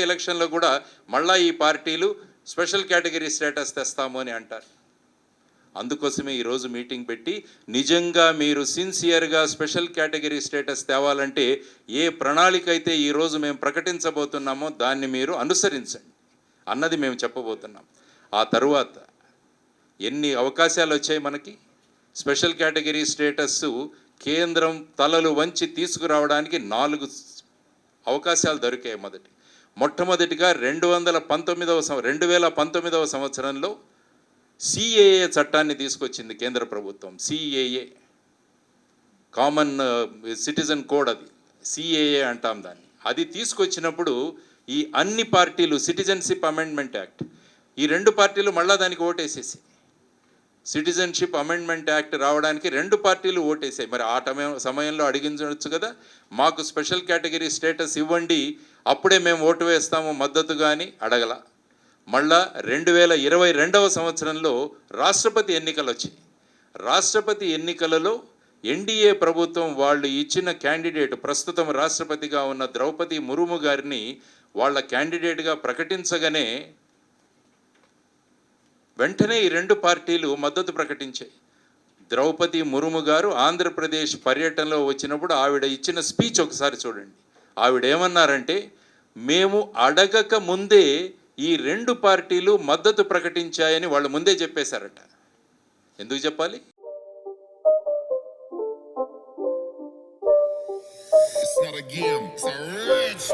ఎలక్షన్లో కూడా మళ్ళా ఈ పార్టీలు స్పెషల్ కేటగిరీ స్టేటస్ తెస్తాము అని అంటారు. అందుకోసమే ఈరోజు మీటింగ్ పెట్టి నిజంగా మీరు సిన్సియర్గా స్పెషల్ కేటగిరీ స్టేటస్ తేవాలంటే ఏ ప్రణాళిక అయితే ఈరోజు మేము ప్రకటించబోతున్నామో దాన్ని మీరు అనుసరించండి అన్నది మేము చెప్పబోతున్నాం. ఆ తరువాత ఎన్ని అవకాశాలు వచ్చాయి మనకి? స్పెషల్ కేటగిరీ స్టేటస్ కేంద్రం తలలు వంచి తీసుకురావడానికి నాలుగు అవకాశాలు దొరికాయి మొదటి. మొట్టమొదటిగా రెండు వందల పంతొమ్మిదవ సంవ రెండు వేల పంతొమ్మిదవ సంవత్సరంలో సిఏఏ చట్టాన్ని తీసుకొచ్చింది కేంద్ర ప్రభుత్వం సిఏఏ కామన్ సిటిజన్ కోడ్ అది సిఏఏ అంటాం దాన్ని. అది తీసుకొచ్చినప్పుడు ఈ అన్ని పార్టీలు సిటిజన్షిప్ అమెండ్మెంట్ యాక్ట్ ఈ రెండు పార్టీలు మళ్ళా దానికి ఓటేసేసి సిటిజన్షిప్ అమెండ్మెంట్ యాక్ట్ రావడానికి రెండు పార్టీలు ఓటేసాయి. మరి ఆ టమ- సమయంలో అడిగించవచ్చు కదా? మాకు స్పెషల్ కేటగిరీ స్టేటస్ ఇవ్వండి. అప్పుడే మేము ఓటు వేస్తాము మద్దతు కానీ అడగల. మళ్ళా రెండు వేల ఇరవై రెండవ సంవత్సరంలో రాష్ట్రపతి ఎన్నికలు వచ్చాయి. రాష్ట్రపతి ఎన్నికలలో ఎన్డీఏ ప్రభుత్వం వాళ్ళు ఇచ్చిన క్యాండిడేట్ ప్రస్తుతం రాష్ట్రపతిగా ఉన్న ద్రౌపది ముర్ము గారిని వాళ్ళ క్యాండిడేట్గా ప్రకటించగానే వెంటనే ఈ రెండు పార్టీలు మద్దతు ప్రకటించాయి. ద్రౌపది ముర్ము గారు ఆంధ్రప్రదేశ్ పర్యటనలో వచ్చినప్పుడు ఆవిడ ఇచ్చిన స్పీచ్ ఒకసారి చూడండి. ఆవిడ ఏమన్నారంటే మేము అడగక ముందే ఈ రెండు పార్టీలు మద్దతు ప్రకటించాయని వాళ్ళు ముందే చెప్పేశారట. ఎందుకు చెప్పాలి? It's not a game, it's a rich.